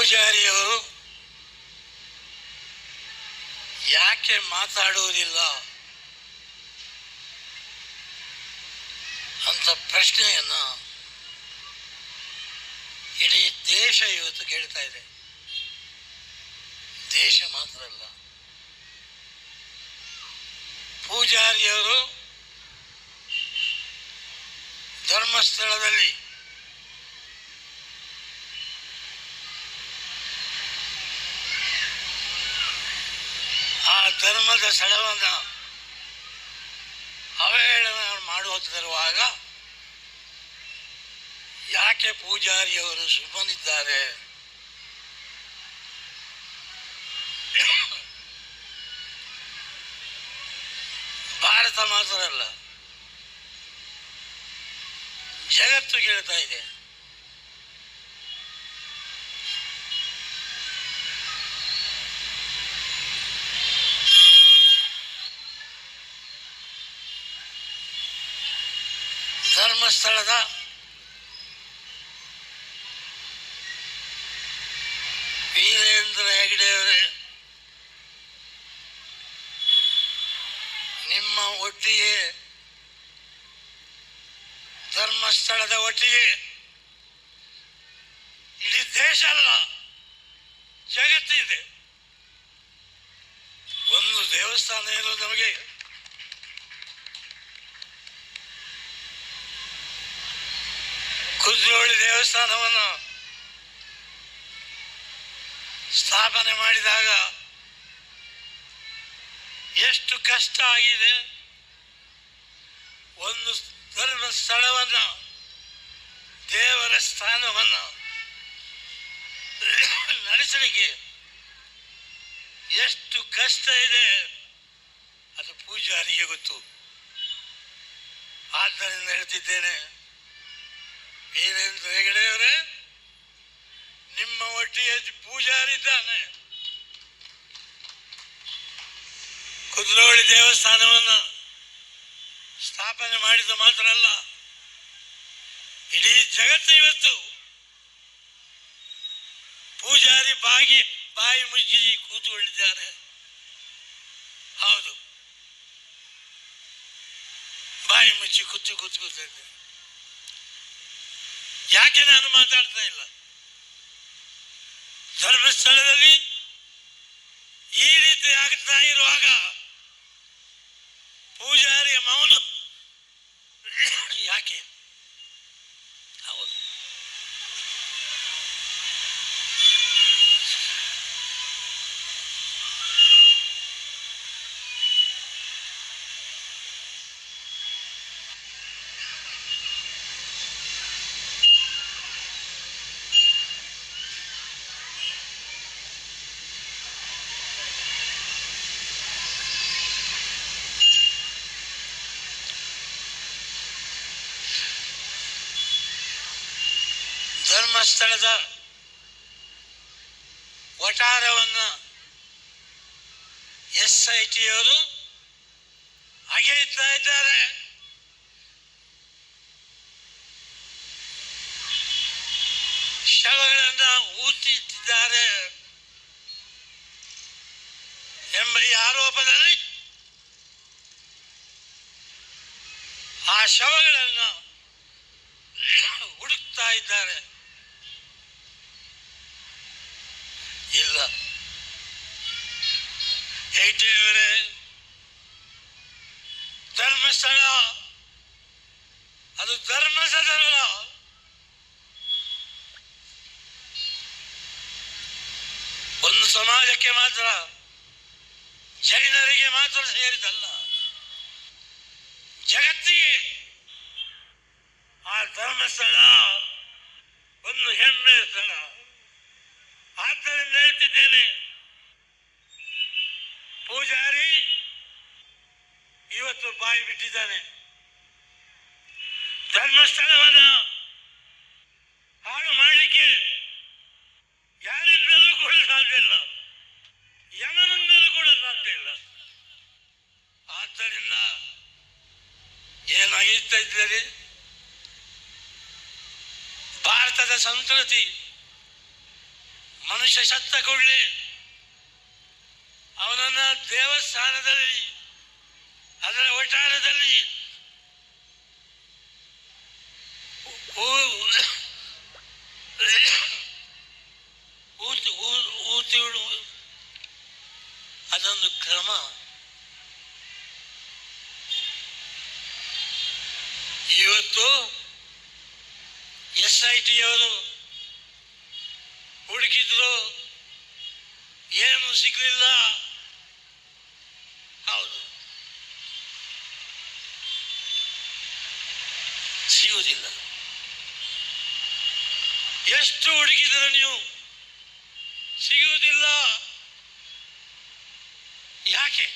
ಪೂಜಾರಿಯವರು ಯಾಕೆ ಮಾತಾಡುವುದಿಲ್ಲ ಅಂತ ಪ್ರಶ್ನೆಯನ್ನು ಇಡೀ ದೇಶ ಇವತ್ತು ಕೇಳ್ತಾ ಇದೆ. ದೇಶ ಮಾತ್ರ ಅಲ್ಲ. ಪೂಜಾರಿಯವರು ಧರ್ಮಸ್ಥಳದಲ್ಲಿ ಆ ಧರ್ಮದ ಸ್ಥಳವನ್ನ ಅವಹೇಳನ ಮಾಡುತ್ತಿರುವಾಗ ಯಾಕೆ ಪೂಜಾರಿಯವರು ಸುಮ್ಮನಿದ್ದಾರೆ? ಭಾರತ ಮಾತ್ರ ಅಲ್ಲ ಜಗತ್ತು ಕೇಳ್ತಾ ಇದೆ. ಧರ್ಮಸ್ಥಳದ ವೀರೇಂದ್ರ ಹೆಗಡೆಯವರೇ ನಿಮ್ಮ ಒಟ್ಟಿಗೆ, ಧರ್ಮಸ್ಥಳದ ಒಟ್ಟಿಗೆ, ಇಡೀ ದೇಶ ಅಲ್ಲ, ಜಗತ್ತಿದೆ. ಒಂದು ದೇವಸ್ಥಾನ ಏನು ನಮಗೆ ಕುದ್ರೋಳಿ ದೇವಸ್ಥಾನವನ್ನು ಸ್ಥಾಪನೆ ಮಾಡಿದಾಗ ಎಷ್ಟು ಕಷ್ಟ ಆಗಿದೆ. ಒಂದು ಧರ್ಮ ಸ್ಥಳವನ್ನು, ದೇವರ ಸ್ಥಾನವನ್ನು ನಡೆಸಲಿಕ್ಕೆ ಎಷ್ಟು ಕಷ್ಟ ಇದೆ ಅದು ಪೂಜಾರಿಗೆ ಗೊತ್ತು. ಆದ್ದರಿಂದ ಹೇಳ್ತಿದ್ದೇನೆ. ವೀರೇಂದ್ರ ಹೆಗಡೆಯವರೇ ನಿಮ್ಮ ಒಟ್ಟಿಗೆ ಪೂಜಾರಿದ್ದಾನೆ ಕುದ್ರೋಳಿ ದೇವಸ್ಥಾನವನ್ನು ಸ್ಥಾಪನೆ ಮಾಡಿದ ಮಾತ್ರ ಅಲ್ಲ, ಇಡೀ ಜಗತ್ತು ಇವತ್ತು ಪೂಜಾರಿ ಬಾಗಿ, ಬಾಯಿ ಮುಚ್ಚಿ ಕೂತುಕೊಂಡಿದ್ದಾರೆ. ಹೌದು. ಬಾಯಿ ಮುಚ್ಚಿ ಕೂತು ಕೂತು ಕೂತಿದ್ದೆ ಯಾಕೆ ನಾನು ಮಾತಾಡ್ತಾ ಇಲ್ಲ? ಧರ್ಮಸ್ಥಳದಲ್ಲಿ ಈ ರೀತಿ ಆಗ್ತಾ ಇರುವಾಗ ಪೂಜಾರಿಯ ಮೌನ. ಯಾಕೆ ಹೌದು ಧರ್ಮಸ್ಥಳದ ವಟಾರವನ್ನು ಎಸ್ ಐ ಟಿಯವರು ಅಗೆಯುತ್ತಾ ಇದ್ದಾರೆ. ಶವಗಳನ್ನು ಊತಿದ್ದಾರೆ ಎಂಬ ಈ ಆರೋಪದಲ್ಲಿ ಆ ಶವಗಳನ್ನು ಹುಡುಕ್ತಾ ಇದ್ದಾರೆ. ಇಲ್ಲ. ಹೇಳ್ತೇವರೇ ಧರ್ಮಸ್ಥಳ. ಅದು ಧರ್ಮಸ್ಥಳ ಒಂದು ಸಮಾಜಕ್ಕೆ ಮಾತ್ರ ಜೈನರಿಗೆ ಮಾತ್ರ ಸೇರಿದಲ್ಲ ಜಗತ್ತಿಗೆ ಆ ಧರ್ಮಸ್ಥಳ ಒಂದು ಹೆಮ್ಮೆಯ ಸ್ಥಳ ಆದ್ದರಿಂದ ಹೇಳ್ತಿದ್ದೇನೆ ಪೂಜಾರಿ ಬಿಟ್ಟಿದ್ದಾನೆ. ಧರ್ಮಸ್ಥಳವನ್ನು ಹಾಳು ಮಾಡಲಿಕ್ಕೆ ಯಾರಿಂದಲೂ ಕೂಡ ಸಾಧ್ಯ ಇಲ್ಲ. ಯಮನಿಂದಲೂ ಕೂಡ ಸಾಧ್ಯ ಇಲ್ಲ. ಆದ್ದರಿಂದ ಏನಾಗಿರ್ತಾ ಇದ್ದರೆ ಭಾರತದ ಸಂಸ್ಕೃತಿ, ಮನುಷ್ಯ ಸತ್ತ ಕೂಡಲೇ ಅವನನ್ನ ದೇವಸ್ಥಾನದಲ್ಲಿ ಅದರ ಒಟ್ಟಾರದಲ್ಲಿ ಊತಿ ಊತಿ ಅದೊಂದು ಕ್ರಮ. ಇವತ್ತು ಎಸ್ ಐ ಟಿ ಅವರು ಹುಡುಕಿದ್ರು ಏನು ಸಿಗಲಿಲ್ಲ ಹೌದು ಸಿಗುವುದಿಲ್ಲ ಎಷ್ಟು ಹುಡುಕಿದ್ರೆ ನೀವು? ಸಿಗುವುದಿಲ್ಲ. ಯಾಕೆ?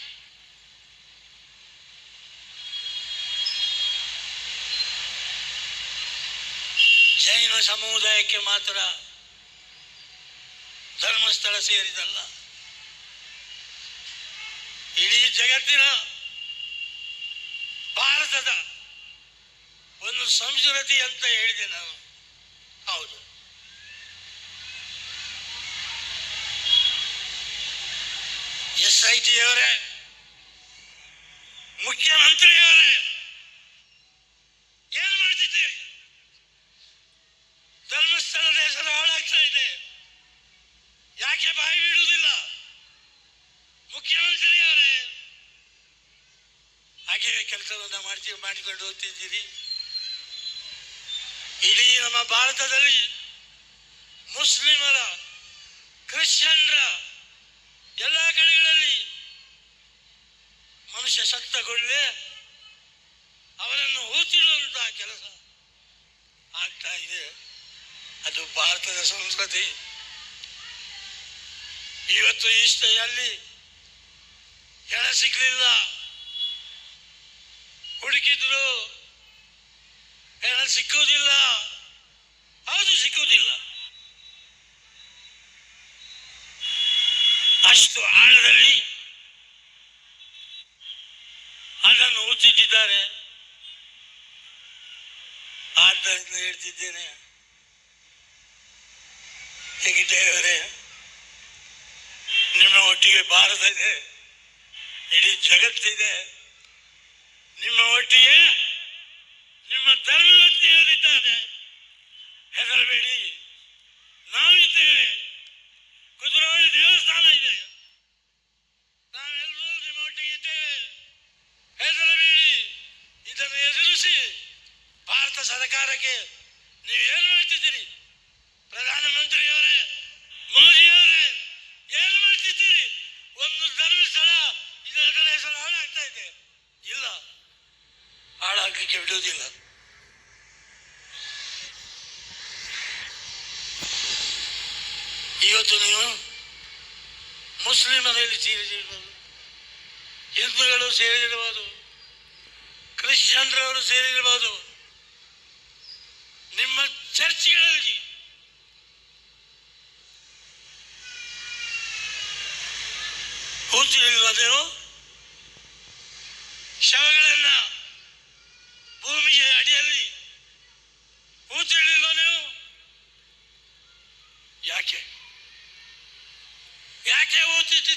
ಜೈನ ಸಮುದಾಯಕ್ಕೆ ಮಾತ್ರ ಧರ್ಮಸ್ಥಳ ಸೇರಿದಲ್ಲ. ಇಡೀ ಜಗತ್ತಿನ ಭಾರತದ ಒಂದು ಸಂಸ್ಕೃತಿ ಅಂತ ಹೇಳಿದೆ ನಾನು. ಹೌದು. ಎಸ್ ಐ ಟಿ ಅವರೇ ಏನ್ ಏನು ಮಾಡ್ತಿದ್ದೀರಿ? ಧರ್ಮಸ್ಥಳದ ಹೆಸರು ಹಾಳಾಗ್ತಾ ಇದೆ. ಯಾಕೆ ಬಾಯಿ ಬಿಡುದಿಲ್ಲ ಮುಖ್ಯಮಂತ್ರಿ ಅವರೇ ಹಾಗೆ ಕೆಲಸವನ್ನ ಮಾಡ್ತೀವಿ ಮಾಡಿಕೊಂಡು ಹೋಗ್ತಿದ್ದೀರಿ. ಇಡೀ ನಮ್ಮ ಭಾರತದಲ್ಲಿ ಮುಸ್ಲಿಮರ, ಕ್ರಿಶ್ಚಿಯನ್ರ ಎಲ್ಲ ಕಡೆಗಳಲ್ಲಿ ಮನುಷ್ಯ ಸತ್ತಗೊಳ್ಳೆ ಅವರನ್ನು ಹೂತಿಡುವಂತಹ ಕೆಲಸ ಆಗ್ತಾ ಇದೆ. ಅದು ಭಾರತದ ಸಂಸ್ಕೃತಿ. ಇವತ್ತು ಇಷ್ಟೆಯಲ್ಲಿ ಹೆಣ ಸಿಗ್ಲಿಲ್ಲ ಹುಡುಕಿದ್ರು. ಹೆಣ ಸಿಕ್ಕುವುದಿಲ್ಲ. ಹೌದು, ಸಿಕ್ಕುವುದಿಲ್ಲ. ಅಷ್ಟು ಆಳದಲ್ಲಿ ಅದನ್ನು ಉಚ್ಚಿಟ್ಟಿದ್ದಾರೆ. ಆದ್ದರಿಂದ ಹೇಳ್ತಿದ್ದೇನೆ ಹೆಗಿಟೆಯವರೇ ನಿಮ್ಮ ಒಟ್ಟಿಗೆ ಭಾರತ ಇದೆ, ಇಡೀ ಜಗತ್ತಿದೆ ನಿಮ್ಮ ಒಟ್ಟಿಗೆ ನಿಮ್ಮ ಧರ್ಮವರ್ತಿಗಳಿದ್ದಾರೆ ಹೆದರಬೇಡಿ ಇವತ್ತು ನೀವು ಮುಸ್ಲಿಮರಲ್ಲಿ ಸೇರಿದಿರ್ಬೋದು, ಹಿಂದೂಗಳು ಸೇರಿದಿರ್ಬೋದು, ಕ್ರಿಶ್ಚಿಯನ್ರವರು ಸೇರಿರ್ಬೋದು ನಿಮ್ಮ ಚರ್ಚ್ಗಳಲ್ಲಿ ಕೂತಿರುವ ನೀವು ಶವಗಳನ್ನು ಭೂಮಿಯ ಅಡಿಯಲ್ಲಿ ಕೂತಿರುವ ನೀವು ಯಾಕೆ? ಯಾಕೆ ಓದ್ತಿತ್ತು